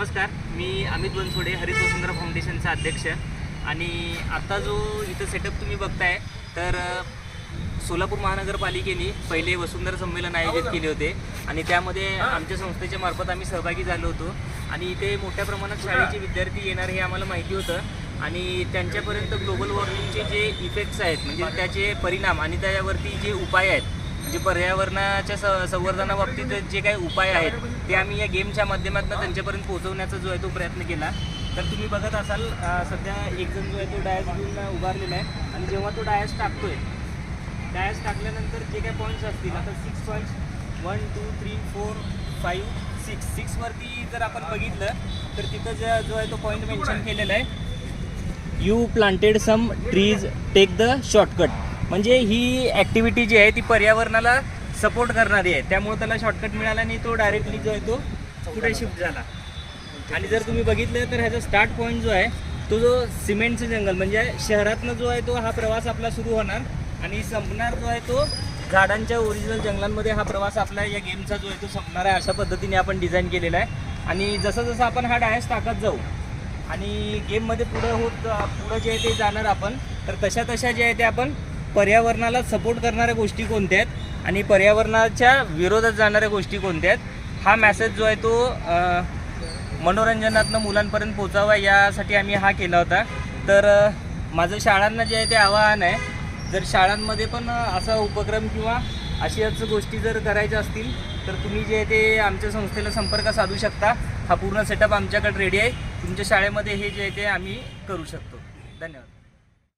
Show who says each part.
Speaker 1: नमस्कार मी अमित बनसोडे हरित वसुंधरा फाउंडेशनचा अध्यक्ष. आणि आता जो इथं सेटअप तुम्ही बघताय तर सोलापूर महानगरपालिकेने पहिले वसुंधरा संमेलन आयोजित केले होते. आणि त्यामध्ये आमच्या संस्थेच्या मार्फत आम्ही सहभागी झालो होतो. आणि इथे मोठ्या प्रमाणात शाळेचे विद्यार्थी येणार हे आम्हाला माहिती होतं. आणि त्यांच्यापर्यंत ग्लोबल वॉर्मिंगचे जे इफेक्ट्स आहेत म्हणजे त्याचे परिणाम आणि त्याच्यावरती जे उपाय आहेत जे पर्यावरणाच्या स संवर्धनाबाबतीत जे काही उपाय आहेत ते आम्ही या गेमच्या माध्यमातून त्यांच्यापर्यंत पोहोचवण्याचा जो आहे तो प्रयत्न केला. तर तुम्ही बघत असाल सध्या एक जण जो आहे तो डायस घेऊन उभारलेला आहे. आणि जेव्हा तो डायस टाकतोय डायस टाकल्यानंतर जे काही पॉईंट्स असतील आता six points one two three four five six सिक्सवरती जर आपण बघितलं तर तिथं जो जो आहे तो पॉईंट मेन्शन केलेला आहे. You planted some trees take the shortcut म्हणजे ही ॲक्टिव्हिटी जी आहे ती पर्यावरणाला सपोर्ट करणारी आहे. त्यामुळे त्याला शॉर्टकट मिळाला आणि तो डायरेक्टली जो आहे तो पुढे शिफ्ट झाला. आणि जर तुम्ही बघितलं तर ह्याचा स्टार्ट पॉईंट जो आहे तो जो सिमेंटचं जंगल म्हणजे शहरातनं जो आहे तो हा प्रवास आपला सुरू होणार आणि संपणार जो आहे तो झाडांच्या ओरिजिनल जंगलांमध्ये हा प्रवास आपला या गेमचा जो आहे तो संपणार आहे अशा पद्धतीने आपण डिझाईन केलेला आहे. आणि जसं जसं आपण हा डायस टाकत जाऊ आणि गेममध्ये पुढं होत पुढं जे आहे ते जाणार आपण तर तशा तशा जे आहे ते आपण पर्यावरणाला सपोर्ट करणाऱ्या गोष्टी कोणत्या आहेत? आणि पर्यावरणाच्या विरोधात जाणाऱ्या गोष्टी कोणत्या आहेत? हा मॅसेज जो आहे तो मनोरंजनातनं मुलांपर्यंत पोचावा यासाठी आम्ही हा केला होता. तर माझं शाळांना जे आहे ते आवाहन आहे. जर शाळांमध्ये पण असा उपक्रम किंवा अशाच गोष्टी जर करायच्या असतील तर तुम्ही जे आहे ते आमच्या संस्थेला संपर्क साधू शकता. हा पूर्ण सेटअप आमच्याकडे रेडी आहे. तुमच्या शाळेमध्ये हे जे आहे ते आम्ही करू शकतो. धन्यवाद.